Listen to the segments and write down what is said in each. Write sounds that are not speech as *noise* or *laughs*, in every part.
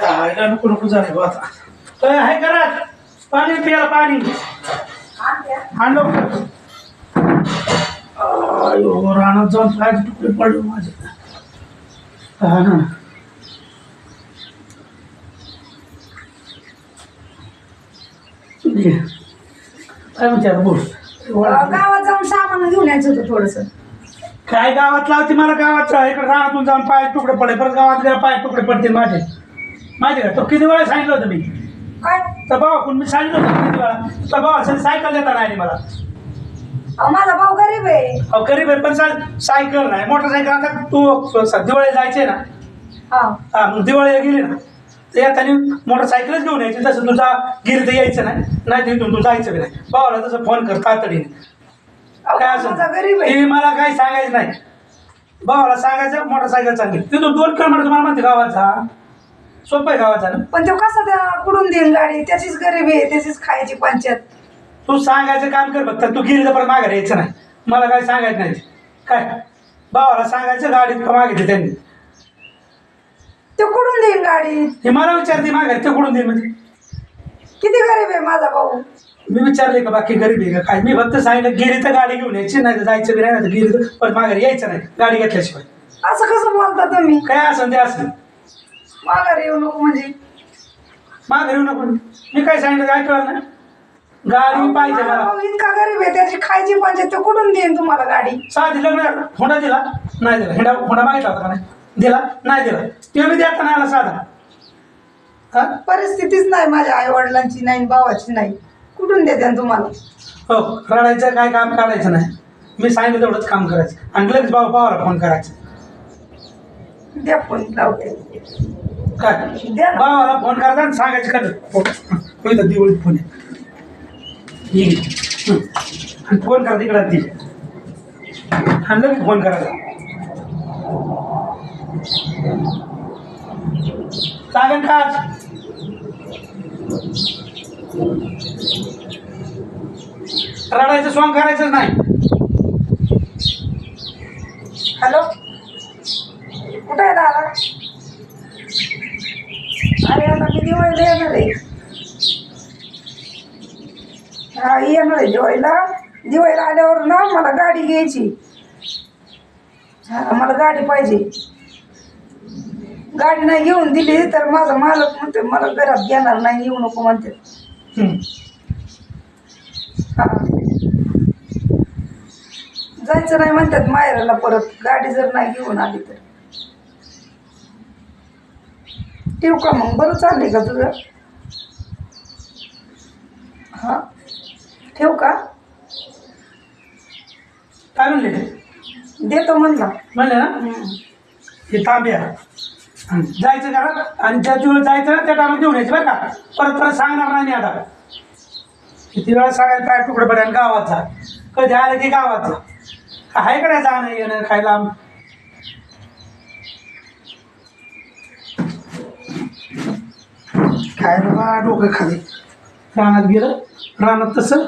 खायला नको नको झाले बा आता. काय आहे घरात. पाणी प्यायला पाणी. हा लवकर. अयो रानात जाऊन पाय तुकडे पडले माझे. हा ना ये. काय म्हणते आता बोल. गावात जाऊन सामान घेऊन यायचं होतं थोडस. काय गावात लावते मला गावात? इकडे रानातून जाऊन पाय तुकडे पडले परत गावात गेला पाय तुकडे पडतील माझे. माहिती का? तो किती वेळा सांगितलं होतं मी? काय? तर भावा कोण मी सांगितलं होतं किती वेळा? तर भावा असेल सायकल देता नाही मला. अहो, माझा भाऊ गरीब आहे. अहो गरीब आहे पण साय- सायकल नाही. मोटरसायकल आता तू स- दिवाळी जायचे ना? हा. हा मग दिवाळीला गेली ना? तर येताना मोटरसायकलच घेऊन यायची तसं तुझा गिरी तर यायचं नाही. नाही तर इथून तू जायचं बी नाही. भावाला तसं फोन कर तातडीने. अहो, काय असं? माझा गरीब आहे. ते मला काही सांगायचं नाही. भावाला सांगायचं मोटरसायकल सांगेल तिथून दोन किलोमीटर तुम्हाला म्हणते गावात जा. सोपं आहे गावात जाणं. पण तो कसा त्या कुठून देईन गाडी? त्याचीच गरीब आहे त्याचीच खायची पंचायत. तू सांगायचं काम कर फक्त. तू गिरीला पण मागे यायचं नाही. मला काय सांगायचं नाही. काय? भावाला सांगायचं गाडीत का मागितली त्यांनी तो कुठून देईन गाडी? हे मला विचारते मागे ते कुठून दे म्हणजे? किती गरीब आहे माझा भाऊ? मी विचारले का बाकी गरीब आहे का काय? मी फक्त सांगितलं गिरी तर गाडी घेऊन यायची नाही तर जायचं बी नाही तर गिरी पण माघारी यायचं नाही गाडी घेतल्याशिवाय. असं कसं बोलता तुम्ही? काय असं ते असं माघारी येऊ नको म्हणजे. माघारी येऊ नको. मी काय सांगितलं काय कळलं ना? गाडी पाहिजे मला इतका गरीब आहे त्याची खायची पंचायत तो कुठून देईन तुम्हाला गाडी? साधी लग्न होंडा दिला? नाही दिला. हिंडा होंडा मागितला होता का नाही? दिला? नाही दिला. ते मी देता नाही आला साधा. हा? परिस्थितीच नाही माझ्या आई वडिलांची नाही भावाची नाही. कुठून देते तुम्हाला? हो रडायचं काय काम करायचं नाही. मी सांगितलं तेवढंच काम करायचं. आणि लगेच भाऊ भावाला फोन करायचा. द्या फोन लावते. काय द्या ना. भावाला फोन करता आणि सांगायचं का? हो दिवाळीत दिवळीत फोन आहे. हं. आणि फोन करा तिकडं. ती आणि लगेच फोन करायचा सांगेन का? आज? रडायचं सॉंग करायचंच नाही. हॅलो? कुठे आहे दादा? अरे आता मी दिवाळीला येणार आहे. हा येणार आहे दिवाळीला. दिवाळीला आल्यावर ना मला गाडी घ्यायची. हा मला गाडी पाहिजे. गाडी नाही घेऊन दिली तर माझा मालक म्हणते मला घरात घेणार नाही येऊ नको म्हणते हं. जायचं नाही म्हणतात माहेराला परत. गाडी जर नाही घेऊन आली तर. ठेवू का मग. बरं चाललंय का तुझं. हा? ठेवू का? काय म्हणले देतो म्हणला. म्हणले ना. हे तांब्या. जायचं करा आणि ज्या दिवस जायचं ना त्या टायमाला घेऊन यायचं बरं का. परत परत सांगणार नाही आता. किती वेळा सांगायला काय तुकडे पडेल गावात जा. कधी आलं की गावात जा. काय कडे जाणं येणं काय खायला काय? रे बा डोकं खाली. रानात गेलं. रानात तसं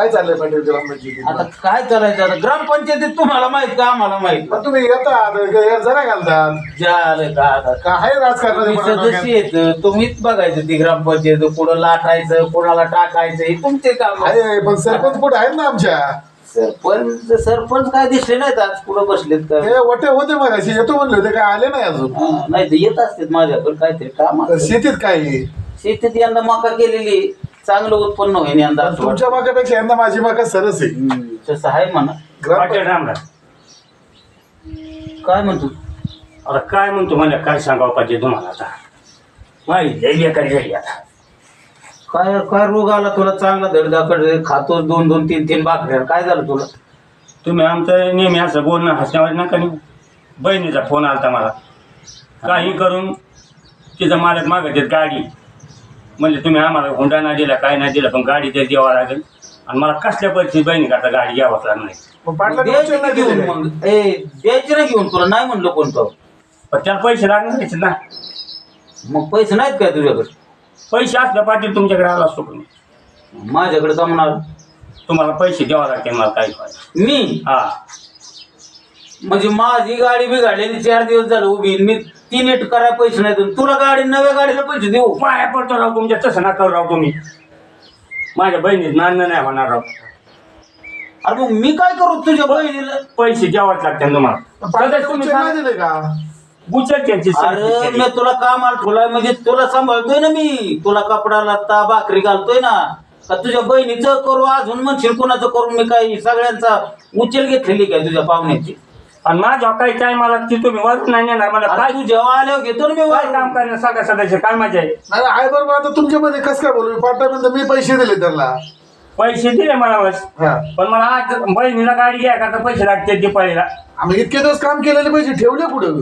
काय चाललंय पाटील ग्रामपंचायतीत? आता काय करायचं? आता ग्रामपंचायतीत तुम्हाला माहीत का? आम्हाला माहीत पण तुम्ही येतात जरा घालतात झालं का आता? काय तुम्ही म्हणणं सदस्य येत तुम्हीच बघायचं ती ग्रामपंचायत कुठं लाटायचं कोणाला टाकायचं हे तुमचे काम आहे. आहे पण सरपंच कुठे आहेत ना आमच्या? सरपंच सरपंच काय दिसले नाहीत आज? कुठं बसलेत का? हे वटे होते मग येतो म्हणले होते काय आले नाही अजून? हा, नाही तर येत असतात माझ्याकडे काहीतरी काम तर शेतीत काय आहे? शेतीत यंदा मका केलेली चांगलं उत्पन्न होईल यंदा तुमच्या मागापेक्षा यंदा माझी माका सरस आहे. हम्म, तसं आहे म्हणा. ग्राम काय म्हणतो? काय म्हणतो मला काय सांगावं पाहिजे तुम्हाला आता? माहिती लई बेकारी झाली आता. काय काय रोग आला तुला? चांगला धडधाकड खातोस दोन दोन तीन तीन भाकऱ्या काय झालं तुला? तुम्ही आमचं नेहमी असं बोलणं हसण्यावर नका नाही बहिणीचा फोन आलता मला. काही करून तिचं मालक मागत गाडी. म्हणजे तुम्ही आम्हाला हुंडा नाही दिला काय नाही दिला पण गाडी तरी द्यावा लागेल. आणि मला कसल्या परिस्थिती बहिणी करता गाडी घ्यावाच लागणार नाही मग पाटला द्यायची दोनशे ना नाही घेऊन? मग ए द्यायची ना घेऊन तुला नाही म्हणलं कोणतं पण त्याला पैसे लागणार ना. मग पैसे नाहीत काय तुझ्याकडे? पैसे असल्या पाटील तुमच्याकडे आला असतो पण माझ्याकडे जमणार तुम्हाला पैसे द्यावा लागतील मला काही काय मी? हा. म्हणजे माझी गाडी बिघडलेली चार दिवस झालं उभी मी ती नीट करायला पैसे नाही देऊन तुला गाडी नव्या गाडीला पैसे देऊ. पाया पडतो राव तुमच्या तसं नका राव तुम्ही. माझ्या बहिणीत नांद नाही होणार राव. अरे मग मी काय करू तुझ्या बहिणीला? पैसे द्यावाच लागतील तुम्हाला. सध्या तुम्ही उचल नाही सांगा. दिले का? त्यांची अरे मी तुला कामाला ठेवलाय म्हणजे तुला सांभाळतोय ना मी. तुला कपडा लत्ता भाकरी घालतोय ना. का तुझ्या बहिणीचं करू? अजून म्हणशील कोणाचं करू? मी काय सगळ्यांचा उचल घेतलेली काय तुझ्या पाहुण्याची? आणि माझ्या काही काय मला ती तुम्ही वरून नाही नेणार. मला अरे काय तू जेव्हा आल्यावर घेतो ना मी काय काम करणार? सगळ्या सदस्य काय मजा आहे? नाही नाही, आहे बरोबर. आता तुमच्यामध्ये कसं काय बोलू? पाठापर्यंत मी पैसे दिले त्यांना. पैसे दिले मला बस. हा. पण मला आज बहिणीला गाडी घ्या करता पैसे लागते दिपाळीला. आम्ही इतके दिवस काम केलेले पैसे ठेवले कुठं?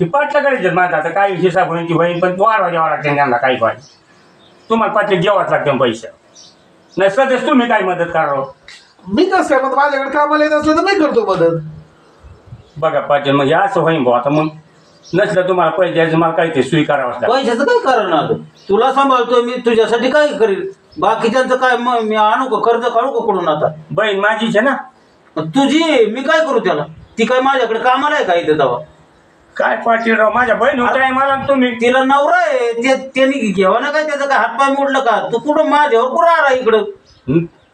ती पाटला करायचे माझा. आता काय विषय सापडून ती बहीण पण वाढवा द्यावा लागते त्यांना काही पण. तुम्हाला पाचशे द्यावाच लागते पैसे. नाही सदस्य तुम्ही काय मदत करा मी कसं काय मग माझ्याकडे कामाला येत असलं तर मी करतो मदत. बघा पाचशे मग हे असं होईन भाऊ. आता मग नसलं तुम्हाला पैसे द्यायचं मला काही ते लागतं पैशाचं काय कारण आलं तुला सांभाळतोय मी तुझ्यासाठी काय करील? बाकीच्यांचं काय मग मी आणू का? कर्ज काढू का कडून आता? बहीण माझीच आहे ना. मग तुझी मी काय करू त्याला? ती काय माझ्याकडे कामाला आहे का इथे तेव्हा काय पाटील राव माझ्या बहीण होत आहे मला आणि तुम्ही. तिला नवरा आहे ते त्यांनी घ्यावा ना काय त्याचं? काय हातपाय मोडलं का? तू कुठं माझ्यावर कुठं आला इकडं?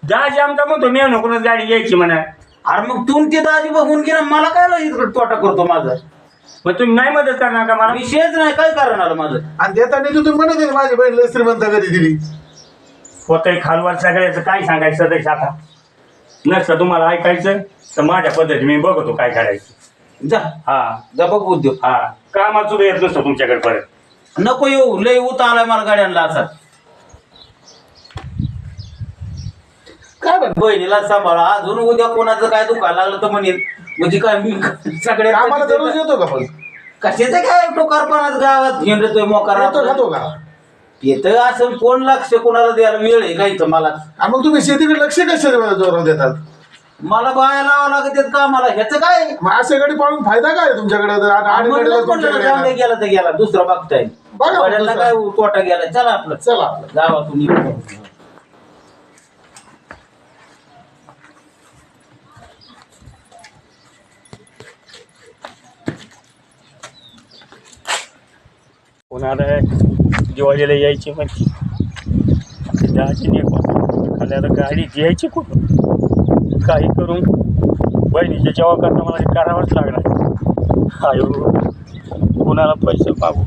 दाजी आमचा म्हणतो मी नकोच गाडी घ्यायची म्हणा. अरे मग तू ते दाजी बघून गेला मला काय इकडं तोटा करतो माझा? मग तुम्ही नाही मदत करणार का मला? विषयच नाही काय कारण आलं माझं? आणि देताना तू तुम्ही म्हणत होते माझी बहीण लय श्रीमंत कधी दिली. होतंय खालवर सगळ्याचं काय सांगायचं सदस्य आता नसलं तुम्हाला ऐकायचं तर माझ्या पद्धती मी बघतो काय करायचं. जा. हा. जा बघ उद्योग. हा. कामाचं सुद्धा येत नसतं तुमच्याकडे परत. नको येऊ लय उत आलाय मला गाड्यांना असा. काय बरं बहिणीला सांभाळा. अजून उद्या कोणाचं काय दुखायला लागलं तर म्हणेल म्हणजे काय मी सगळे आम्हाला दररोज येतो का पण? कशाचं काय टोकारपणाच गावात हिंडतोय मोकार? येतो खातो का? येतं असं कोण लक्ष कोणाला द्यायला? वेळ आहे का इथं मला? आणि मग तुम्ही शेतीकडे लक्ष कशा जोरात देतात? मला बाया लावा लागत आहेत का मला ह्याचं काय? मग अशा गाडी पाळून फायदा काय तुमच्याकडे? तर म्हणूनच तुमच्याकडे दे, येणार. गेला तर गेला दुसरा बघताय. बघा मग वडिलांना दुसरा. काय तोटा गेला? चला आपलं. चला आपलं. गावातून निघू. कोणाला दिवाळीला यायची म्हणजे दाजी निघून खाल्याला गाडी द्यायची कुठून? काही करून बहिणीच्या जेव्हा करता मला करावंच लागणार आयो कोणाला पैसे मागू?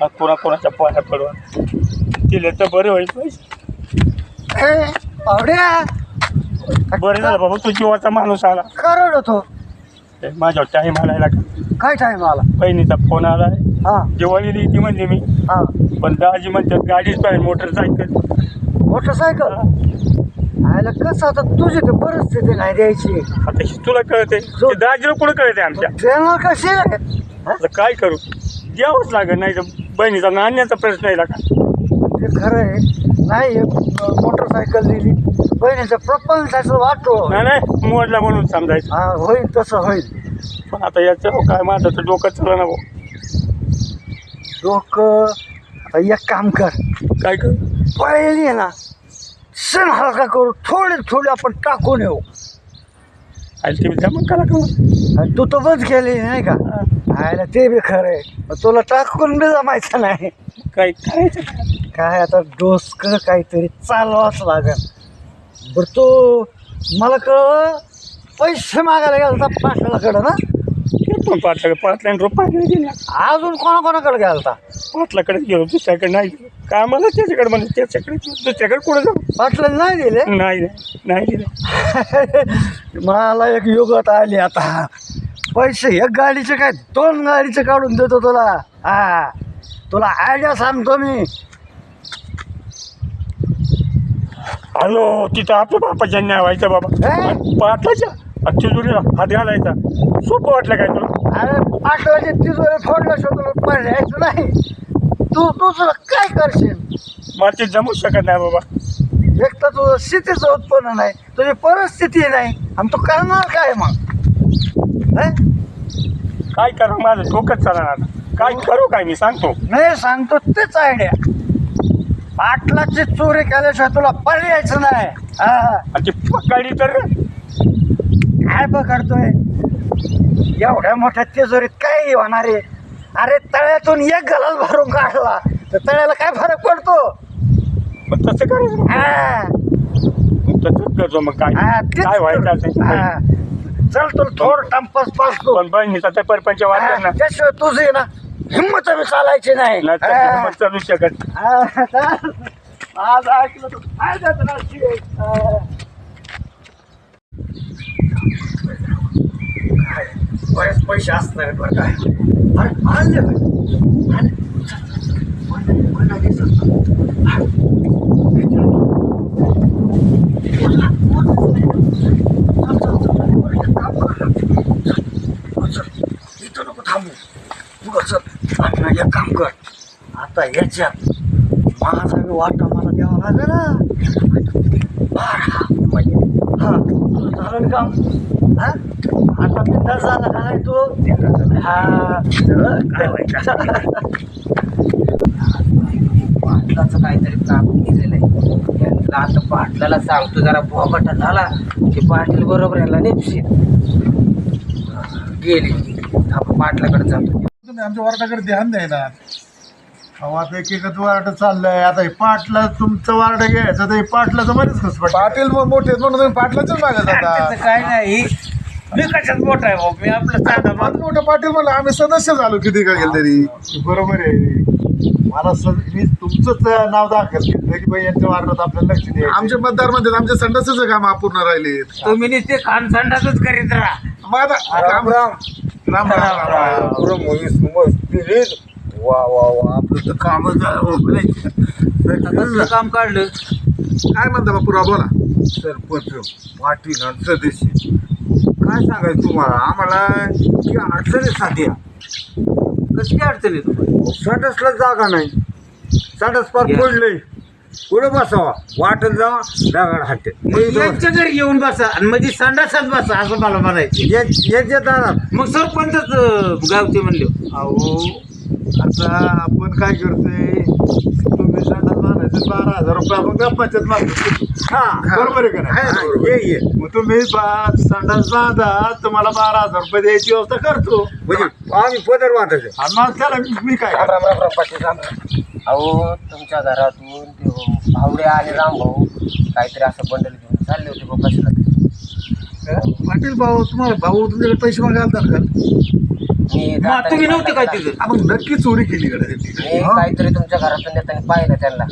हा कोणा कोणाच्या पाया पडवा? दिले तर बरे होईल पैसे. बरं झालं बाबा तू जीवाचा माणूस आला. करत होतो माझ्यावर टाईम आलाय का? काय टाइम आला? बहिणीचा फोन आलाय. हा. दिवाळीला येते म्हणली मी. हा. पण दाजी म्हणतात गाडीच पाहिजे मोटरसायकल मोटरसायकल आयला कसं आता तुझी तर परिस्थिती नाही द्यायची. आता हे तुला कळते ते दाजीला कुठं कळते आमच्या? ट्रेनर कशी आहे आता काय करू? द्यावंच लागेल नाही तर बहिणीचा नाण्याचा प्रश्न आहे का? ते खरं आहे. नाही एक मोटरसायकल दिली. बहिणीचं प्रपंचाचं वाटतो. नाही नाही मोडला म्हणून समजायचं. हा होईल तसं होईल. पण आता याचं काय माझं तर डोकं चाललं ना भाऊ डोकं एक काम कर. काय कर? पहिली आहे ना सण हलका करू थोडे थोडे आपण टाकून येऊ. आणि ते जमा करा का आणि तू तर बंद केली नाही का? आयला ते बी खरं आहे. मग तुला टाकून बी जमायचं नाही. काय करायचं काय? काय आता डोसकं काहीतरी चालवाच लागेल. बरं तो मला कळ पैसे मागायला गेला होता पाटलाकडं ना? ते पण पाटला पाटला रुपया दिला. अजून कोणाकोणाकडे गेला होता पाटलाकडे गेलो दुसऱ्याकडे नाही गेलो. कामाला त्याच्याकडे म्हणजे त्याच्याकडे. दुसऱ्याकडे कुठं जाऊ? पाटला नाही दिले? नाही नाही दिलं. *laughs* मला एक युगत आली आता. पैसे एक गाडीचे काय दोन गाडीचे काढून देतो तुला. हा. तुला आयडिया सांगतो मी. हॅलो तिथं आपल्या बापाच्या न्याय व्हायचं बाबा? पाटलाच्या तिजुरीला हात घालायचा. सोपं वाटलं काय तुला? अरे पाटलाची तिजोरी फोडल्याशिवाय तुला पर्यायचं नाही. तू दुसरं काय करशील? मला ते जमू शकत नाही बाबा. एक तर तुझं शेतीचं उत्पन्न नाही तुझी परिस्थिती नाही आणि तू करणार काय मग? हे? काय करू माझं? डोकंच चालणार काय करू काय मी? सांगतो. नाही सांगतो तेच आयडिया पाटलाची चोरी केल्याशिवाय तुला पर्यायचं नाही. हा. आणि ती पकडली तर काय पकडतोय एवढ्या मोठ्या तिजोरीत काय होणार आहे? अरे तळ्यातून एक गलाल भरून काढला. तर तळ्याला काय फरक पडतो? मग तसं करायचं हा, मग तसंच करतो मग काय? हा, तेच काय व्हायचं असेल ते हा. चल तुला थोड टंपस पासतो पण बहिणीचा तर परपंच वाटत ना. त्याशिवाय तुझी ना हिंमत बी चालायची नाही. नाही तर. मग चालू शकत हा. आज ऐकलं तर फायद्यात नसते. हा. बरेच पैसे असणार बरं काय अरे, आणले बाई. आणले. कोण- इथं नको थांबू उगाच चल आणि एक काम कर आता याच्यात माझा वाटा मला द्यावा लागेल ना बारा म्हणजे हां झालं काम हा? आता बिंदा झाला का नाही तो? हा. पाटलाचं काहीतरी काम केलेलं आहे. यांना आता पाटलाला सांगतो जरा बोगटा झाला की पाटील बरोबर याला नेपशील गेली. आपण पाटलाकडे जातो. तुम्ही आमच्या वर्गाकडे ध्यान द्यायला. आता एक एकच वार्ड चाललंय. आता हे पाटला तुमचं वार्ड घ्यायचं तर हे पाटलाचं बरेच खस पाटील मग मोठे आहेत म्हणून तुम्ही पाटलाच्याच मागे जाता. त्याचं काय नाही. मी कशात मोठा आहे भाऊ? मी आपलं साधा माझं मोठं पाटील म्हणलं आम्ही सदस्य झालो किती का गेलं तरी. बरोबर आहे. मला सद मी तुमचंच नाव दाखल घेतलं की बाई यांच्या वार्डात आपल्याला लक्ष द्या आमचे मतदार म्हणतात आमच्या संडासच काम अपूर्ण राहिलेत तुम्ही नुसते खान संडासच करीत राहा. मग आता राम. राम राम राम राम. वा वा वा आपलं तर झालं कसलं काम काढलं. काय म्हणता बापूराव बोला. सरपंच पाटील आणि सदस्य. काय सांगायचं तुम्हाला आम्हाला की अडचणी साध्या. कसली अडचण आहे तुम्हाला? संडासला जागा नाही. संडास पार या. पडलंय पुढे बसावा. वाटत जावा दगड मग यांच्या घरी येऊन बसा. आणि म्हणजे संडासात बसा असं मला म्हणायचं याच्या दारात. मग सरपंचच अं, गावचे म्हणले. अहो आता आपण काय करतोय? तुम्ही संडास बांधायचं बारा हजार रुपये आपण गप्पाच्यात मागतो. हा बरोबर आहे का नाही? हा, ये ये मग तुम्ही बा संडास बांधा तुम्हाला बारा हजार रुपये द्यायची व्यवस्था करतो. म्हणजे आम्ही पदर वाटायचं आणि मग त्याला मी काय राम राम राम राम पाटील राम राम. अहो तुमच्या घरातून ते भावडे आणि राम भाऊ काहीतरी असं बंडल घेऊन चालले होते कशाला? तरी. पाटील भाऊ तुम्हाला भाऊ तुमच्याकडे पैसे का? मी मग जाताना तुम्ही नव्हते काय तिथं? आपण नक्की चोरी केली कडे मी काहीतरी तुमच्या घरातून येताना पाहिलं त्यांना.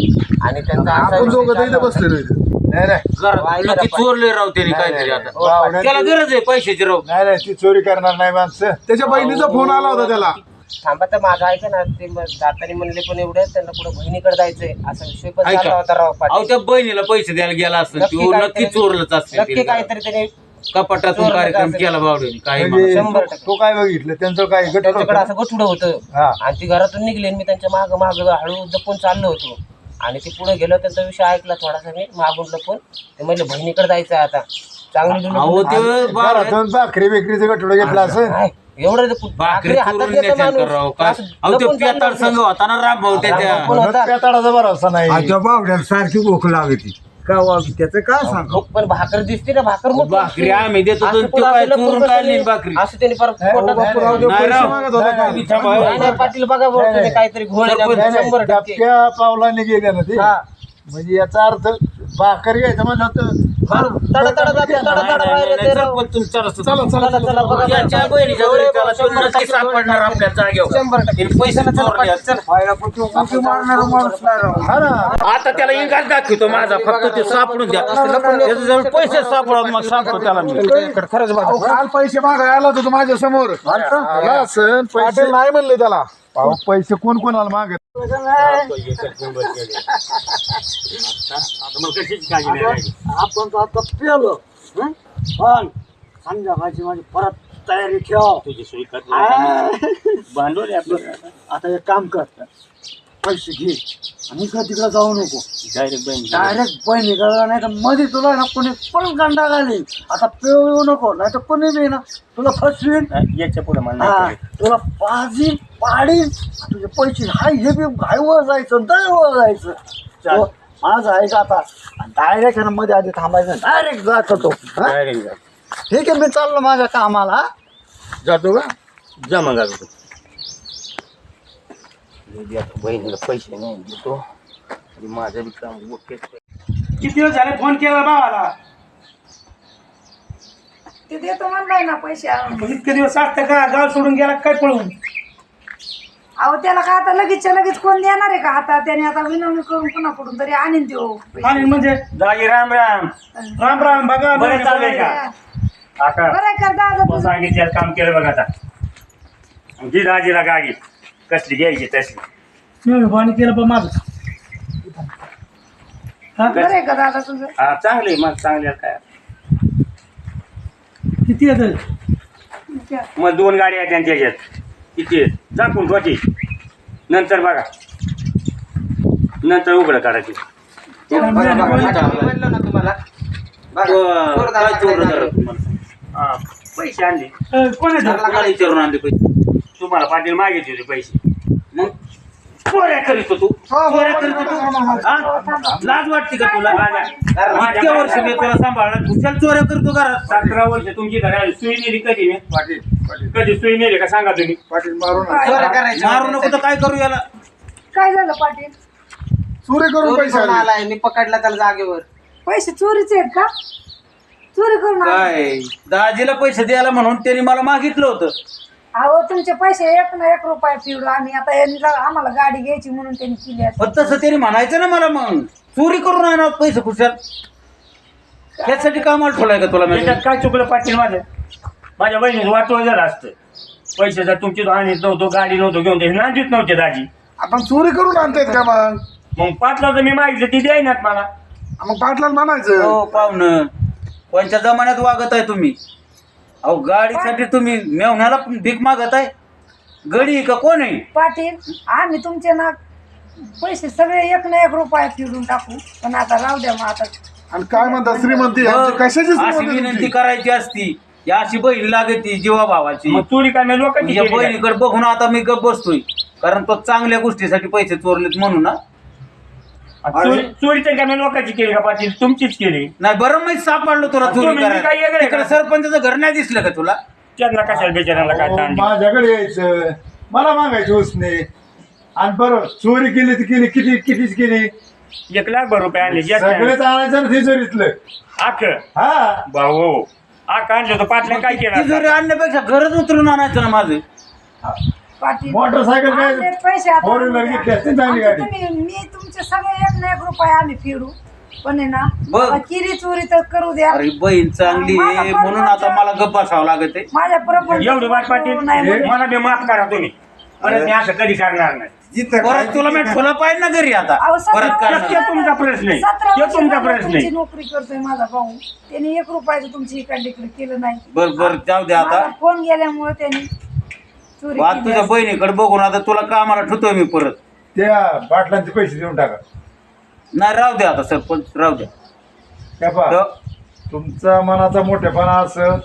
आणि त्यांचा असा आपण दोघं तर चालला इथे होता. बसलेलो इथे. नाही नाही. घरात नक्की चोरले राव त्याने काहीतरी आता. त्याला गरज आहे पैशाची राव. नाही नाही ती चोरी करणार नाही माणसं. त्याच्या बहिणीचा फोन आला होता त्याला. थांबा तर माझं ऐका ना ते मग जाताना म्हणले पण एवढे त्यांना पुढे बहिणीकडे जायचंय असा विषय पण ऐका. चालला होता राव अहो पाटील. त्या बहिणीला पैसे द्यायला गेला असतं. नक्की तो काहीतरी- नक्की चोरलंच नक्की असते काहीतरी त्याने कपाटातून कार्यक्रम. केला बावड्याने काही म्हणजे म्हणा. शंभर टक्के. तो काय बघितलं त्यांचं काय गट त्यांच्याकडे असं गठुडं होतं हा. आणि ती घरातून निघली आणि मी त्यांच्या माग माग हळू जपून चाललो होतो आणि ते पुढे गेलो त्यांचा विषय ऐकला थोडासा मी मागून लपून ते म्हणले बहिणीकडे जायचं आहे आता चांगली अहो डुलून- ते बावड्या- घरातून भाकरी बेकरीचं गठोडं घेतलं असं काय? एवढं ते भाकरी भाकरी हातात चोरून नेत्यान माणूस. करावं काय असं अहो ते लपून पेताळ चाललं संघ होता ना राम भाऊ त्याच्या. होता. भरोसा नाही सारखी भूक लागते का वावी त्याचं काय सांग पण भाकर दिसते ना भाकर मोठी भाकरी दिसते. आम्ही देतो, असं तो- तो पुढं काय आपल्याला चोरून पुढं काय सगळे- नेईल भाकरी? असं त्यांनी परत नाही, पोटात- बापूराव, नाही, तो नाही, पैसे राव. मागत होता का? नाही, थांबा. नाही, पाटील बघा तुम्ही काहीतरी घोळ शंभर टक्के पावलाने गेले ना ते हा. म्हणजे याचा अर्थ भाकर घ्यायचं म्हणलं तर तडा तडा जाते, तडा तडा नाही, बाहेर नाही, येते नाही, राव. सरपंच तुम्ही चला सुद्धा. चला चला चला, चला, बघा, बघा. याच्या बहिणीच्या घरी चला, तो नक्की सापडणार आपल्या जागेवर. शंभर टक्के. त्याने पैसे चोरले असतील. हा ना. आता त्याला इंगाच दाखवतो माझा फक्त ते सापडून द्या. पैसे सापडा मग सांगतो त्याला मी. अहो, काल पैसे मागायला आला होता माझ्यासमोर सण पैसे. नाही म्हणले त्याला. अहो पैसे कोण कोणाला मागत? आपण तर आता पेलो हं? पण संध्याकाळची माझी परत तयारी ठेव तुझी सोय कर भांडवल आहे आपलं. आता एक काम कर. पैसे घे. आणि इकडं तिकडं जाऊ नको. डायरेक्ट बहीण डायरेक्ट बहिणीकडे नाही तर मध्ये तुला ना कोणी पण गांडा घालीन आता पेव येऊ नको नाही तर कोणी बी ना तुला फसवीन. याच्यापुढे मला नाही हा, करायचं. तुला पाजीन पाडीन. तुझे पैसे हाय हे बी घाई वर जायचं दय वर जायचं तो माझा आहे का आता? डायरेक्टमध्ये आधी थांबायचं डायरेक्ट जात होतो हा? Direct जा. ठीक आहे मी चाललो माझ्या कामाला हा? जातो का? जा मग आता तू. बहिणीला पैसे नाही देतो आणि माझं बी काम ओकेच किती दिवस झाले फोन केला भावाला ते देतो म्हणलाय ना पैसे आणून मग इतके दिवस असतं का गाव सोडून गेला काय पळून अहो त्याला काय आता लगेचच्या लगेच कोण देणार आहे का आता त्याने आता विनवणी करून पुन्हा कुठून तरी आणीन देऊ आणि म्हणजे जागी राम राम राम राम बघा बरं चाललंय का आता बरं. कर दादा तुझं सांगितलं. काम केलं बघ आता जी दाजीला गाडी कसली घ्यायची तसली? मी भावाने केलं पण माझं. हा बरं आहे का दादा तुझं? हा चांगली मग चांगली आहे. काय किती येतं मग दोन गाड्या आहेत त्यांच्या ह्याच्यात. किती आहेत? दाखवून ठेवायची नंतर बघा. नंतर उघडं म्हणलं ना तुम्हाला? तो- काय? हा पैसे आणले. कोण येतं कोणाला विचारून आणले पैसे. तुम्हाला पाटील मागितले होते पैसे. मग चोऱ्या करीत तू चोऱ्या करीत तू हा? लाज वाटते का तुला? इतक्या वर्ष मी तुला सांभाळलं. कुशाल चोऱ्या करतो घरात सतरा वर्ष तुमची घरात सुई नेली कधी मी? पाटील पाटील. कधी सुई नेली का? सांगा तुम्ही. पाटील मारू नका. चोऱ्या करायच्या मारू नको तर काय करू याला? काय झालं पाटील? चोरी करून चोरी पैसे करून आले. आलाय. मी पकडला त्याला जागेवर. पैसे चोरीचे आहेत का? चोरी करून. काय? दाजीला पैसे द्यायला म्हणून त्यांनी मला मागितलं होतं. अहो तुमचे पैसे एक ना एक रुपया फिरलो आम्ही. आता यांनी आम्हाला गाडी घ्यायची म्हणून त्यांनी केली. पण तसं त्यांनी म्हणायचं ना मला मग. चोरी करून आणा पैसे खुशाल. त्यासाठी कामाला ठेवलाय का तुला मी त्याच्यात काय चुकलं पाटील माझं माझ्या बहिणीचं वाटोळ झालं असतं. पैसे जर तुमची आणत नव्हतो गाडी नव्हतो घेऊन ते नांदीत नव्हते दाजी. आपण चोरी करून आणतायत का मग? मग पाटला तर मी मागितलं ती द्यायनात मला. मग पाटलाला म्हणायचं. हो पाहुणं. कोणत्या जमान्यात वागत आहे तुम्ही? अहो गाडीसाठी तुम्ही मेवण्याला भीक मागत आहे गडी आहे का? कोण आहे? पाटील आम्ही तुमचे ना पैसे सगळे एक ना एक रुपया फिरून टाकू. पण आता राहू द्या मग आता. आणि काय म्हणतात श्रीमंती आमची कशाची अशी श्रीमंती विनंती तुमची? करायची असती. या अशी बहीण लागती जीवा भावाची. मग चोरी काय लोकांची काय? बहिणीकडे बघून आता मी गप बसतोय. कारण तो चांगल्या गोष्टीसाठी पैसे चोरलेत म्हणून ना चोरी चोरी तर काय मी लोकांची केली का पाटील? तुमचीच केली. नाही बरं मी सापडलो तुला चोरी तुम्ही काय करायला वेगळे तिकडे का? सरपंचाचं घर नाही दिसलं का तुला? त्यांना कशाला बेचाराला काय अहो, ताण? देऊ? माझ्याकडे यायचं. मला मागायची उसने. आणि बरं चोरी केली ती केली. किती कितीच केली? एक लाख भर रुपये आणले जास्त सगळेच आणायचं ना तिजोरीतलं आख. हा. भाऊ आख आणलं तर पाटल्या काय केलं तिजोरी आणण्यापेक्षा घरच उतरून आणायचं ना माझं. पाटील. मोटरसायकल काय? आणलेत पैसे आता फोर व्हीलर घेतली असती चांगली आता गाडी. तुम्ही मी तुमचे सगळे एक ना एक रुपया आम्ही फिरू पण आहे ना बघ. किरी चोरी तर करू द्या. अरे बहीण चांगली आहे म्हणून आता मला गप्प बसावं लागत आहे. माझ्या प्रपंच एवढी वाट पाटील नाही म्हणून. मला बी माफ करा तुम्ही. परत मी असं कधी करणार नाही. जिथं परत तुला मी ठेवलं पाहिजे ना घरी आता. अहो, सतरा परत वर्ष ते करणार तुमचा प्रश्न आहे. सतरा ते वर्ष तुमचा झालं प्रश्न तुमची नोकरी करतोय माझा भाऊ. त्यांनी एक रुपयाचं तुमची इकडे तिकडे केलं नाही. बर बर जाऊ दे आता. फोन गेल्यामुळे त्यांनी चोरी आज केली तुझ्या. बहिणीकडे बघून आता तुला कामाला ठेवतोय मी परत. त्या बाटलांचे पैसे देऊन टाका. नाही राहू दे आता सरपंच राहू दे. त्या पहा, तर- तुमचा मनाचा मोठेपणा असं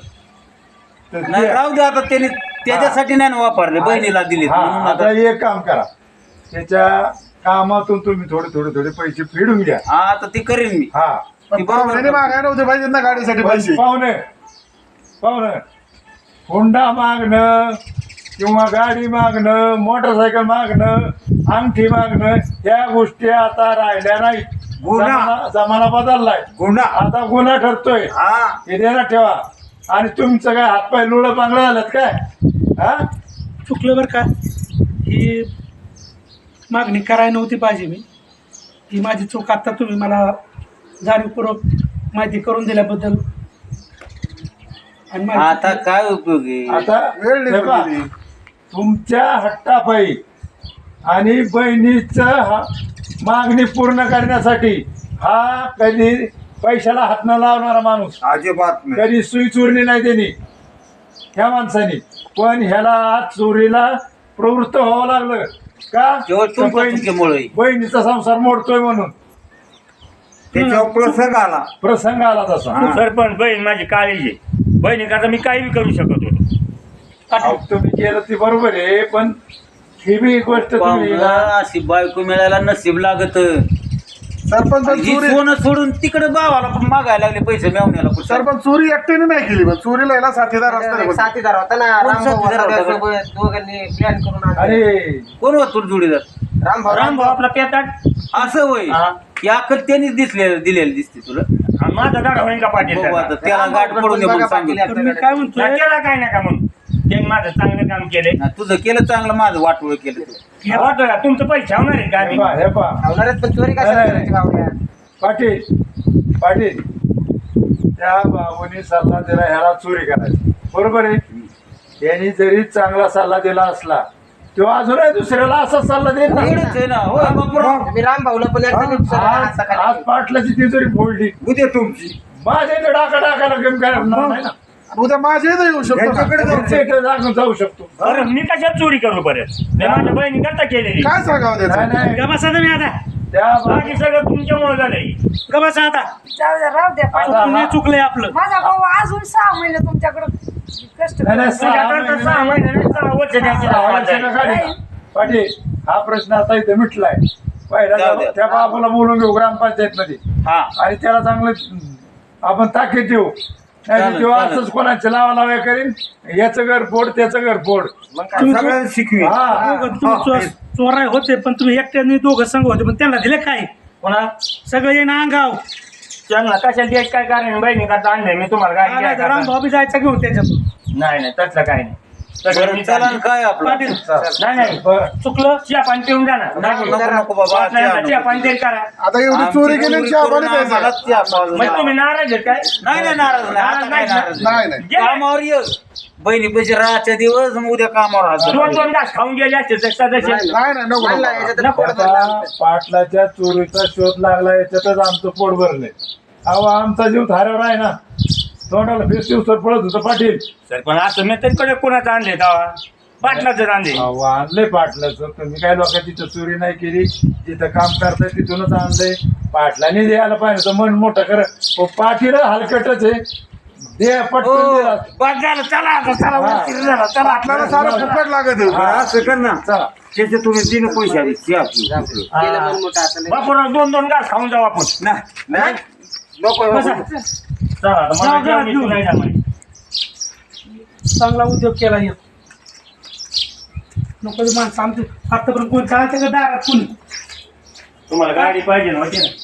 तर नाही द्या. राहू दे आता त्यांनी त्याच्यासाठी नाही ना वापरले बहिणीला दिले हा, म्हणून आता आता एक काम करा. त्याच्या कामातून तुम्ही थोडे थोडे थोडे पैसे फेडून घ्या. हा आता ती करीन मी. हा. ती बरोबर मागायला नव्हते पाहिजे ना गाडीसाठी पैसे. पाहुणे पाहुणे होंडा मागणं किंवा गाडी मागणं मोटरसायकल मागणं अंगठी मागणं या गोष्टी आता राहिल्या नाहीत. गुन्हा. जमाना- बदललाय. गुन्हा. आता गुन्हा ठरतोय. हा. हे ध्यानात ठेवा. आणि तुमचं काय हातपाय लुळं पांगळं झालं काय? हा? चुकलं बरं का? ही मागणी करायला नव्हती पाहिजे मी. ही माझी चूक आत्ता तुम्ही मला जाणीवपूर्वक माहिती करून दिल्याबद्दल. आणि आता काय उपयोग? आहे आता वेळ निघून गेली. तुमच्या हट्टापायी. आणि बहिणीचं हा- मागणी पूर्ण करण्यासाठी हा कधी पैशाला हात न लावणारा माणूस. अजिबात नाही. कधी सुई चोरली नाही त्यांनी. ह्या माणसाने. पण ह्याला आज चोरीला प्रवृत्त व्हावं लागलं. का? केवळ तर तुमच्या बहिणी- चुकीमुळे बहिणीचा संसार मोडतोय म्हणून. त्याच्यावर प्रसंग आला. प्रसंग आला तसा. सरपंच बहीण माझी काळजी. आहे बहिणी करता मी काही बी करू शकत अहो, तुम्ही केलं ते बरोबर आहे पण ही बी गोष्ट तुम्ही पाहुणं, अशी बायको मिळायला नशीब लागत. सरपंच ही चोरी सोनं सोडून तिकडे भावाला पण मागायला लागले पैसे मेवण्याला पण. सरपंच चोरी एकट्याने नाही केली पण चोरीला याला साथीदार एक आहे. साथीदार होता ना कोण रामभाऊ साथीदार होता होता त्यासोबत दोघांनी प्लॅन करून आणलं. अरे. कोण होत तुला जोडीदार? रामभाऊ. राम भाऊ आपला पेताट असं होय हा. ही अक्कल त्यांनीच दिसले दिलेली दिसते तुला. आणि माझा दाडा होईल का पाटील बघू आता त्याचा? त्याला गाठ पडून दे म्हणून बघा सांगितलं. काय म्हणतोय? नाही केला काय नका म्हणून? त्यांनी माझं चांगलं काम केलंय. हा, तुझं केलं चांगलं माझं वाटोळ केलं तू. वाटतं का तुमचं पैसे होणार आहे का हे आम्ही पहा, हे पहा. ठेवणारच पण चोरी कशाला करायची? पाटील पाटील त्या बाबूने सल्ला दिला ह्याला चोरी करायची. बरोबर आहे? त्यांनी जरी चांगला सल्ला दिला असला तो अजूनही दुसऱ्याला असा सल्ला देत नाही. एवढंच आहे ना. होय बापराव. मी पण एकदा आज पाटलाची तिजोरी फोडली उद्या तुमची. माझ्या इथे डाका डाकाला गेम करणार नाही ना? उद्या माझ्या इथे येऊ शकतो इथे जाऊन जाऊ शकतो. बरं मी कशात चोरी करू परत? मी माझ्या बहिणी करता केलेली. काय सांगावं त्याचं? नाही मी आता. त्या बाकी सगळं तुमच्यामुळे झालंय आता जाऊ द्या राहू द्या पाटील. चुकलं चुकलंय आपलं. माझा भाऊ अजून सहा महिने तुमच्याकडे कष्ट नाही, नाही, करतो. सहा तुझ्याकडे तर सहा महिने नाही, सहा वर्ष द्यायची सहा लावा वर्षाला जाईल. गाडी. पाटील हा प्रश्न आता इथे मिटलाय. पहिला जाऊ द्या. त्या बाबाला बोलून घेऊ ग्रामपंचायत मध्ये हा. आणि त्याला चांगलं आपण ताकीद देऊ. नाही चालेल, तेव्हा चालेल. असंच कोणाचे लावा लावा करीन याचं घर फोड त्याचं घर फोड. तुम्ही शिकवी. हा. दोघं तुम्ही चो- चोराय होते पण तुम्ही एकट्याने दोघं संघ होते पण त्यांना दिले काय? पुन्हा सगळं येणं अंगाव त्यांना कशाला द्यायचं? काय कारण बहिणी करता आणलंय? मी तुम्हाला तर घ्यायला. राम भाऊ जायचा घेऊन त्याच्यातून. नाही नाही तसलं काय नाही. बरं मी चला चालली. ना काय आपलं पाटील नाही नाही. चुकलं चहा पाणी पिऊन जा ना नको नको नको बाबा वाटलं चहा ना, चहा नको. पाणी तरी करा आता एवढी आमची चोरी केली चहा करून पाणी प्यायचं. आम्हाला चहा पाजून मग द्या. तुम्ही नाराज आहेत काय नाही नाही नाराज नाही आता काय नाराज नाही नाही. नाही गेले. कामावर ये बहिणी पैसे राहायच्या दिवस मग उद्या कामावर दोन हजर दोन घास खाऊन गेले असते तर सदस्य नाही नाही नको नाही, नको. याच्यात नको. पोट भरलं आता आमचं. पाटलाच्या चोरीचा शोध लागला याच्यातच आमचं पोट भरलंय अहो आमचा जीव थाऱ्यावर आहे ना तोंडाला बेस दिवसात पळत होतं पाटील. सर पण असं मी तरी कडे कोणाचं आणले तेव्हा? पाटलाचं आणले अहो आणलंय पाटलाचं. तुम्ही काय लोकांची तिथं चोरी नाही केली? जिथं काम करताय तिथूनच आणलंय. पाटलाने द्यायला पाहिजे होतं मन मोठं कर. पाटील हलकटच आहे. दे पटकन दे. बस झालं चला आता चला हा. उशीर झाला चला. आपल्याला सारं फुकट लागत आहे. बरं, असं कर ना. चला. त्याचे तुम्ही तीन पैसे आले चहा पिऊ. गेलं मन मोठं आता लय. बापूराव दोन दोन घास खाऊन जाऊ आपण. नाही. नाही? नको. बसा. चला आता मला जाऊ, जाऊ, जेवण घेऊन. नाही जमायचं. चांगला उद्योग केला एक नको ते माणसं आमचे आतापर्यंत कोण चालते का दारात कोणी तुम्हाला गाडी पाहिजे ना होती ना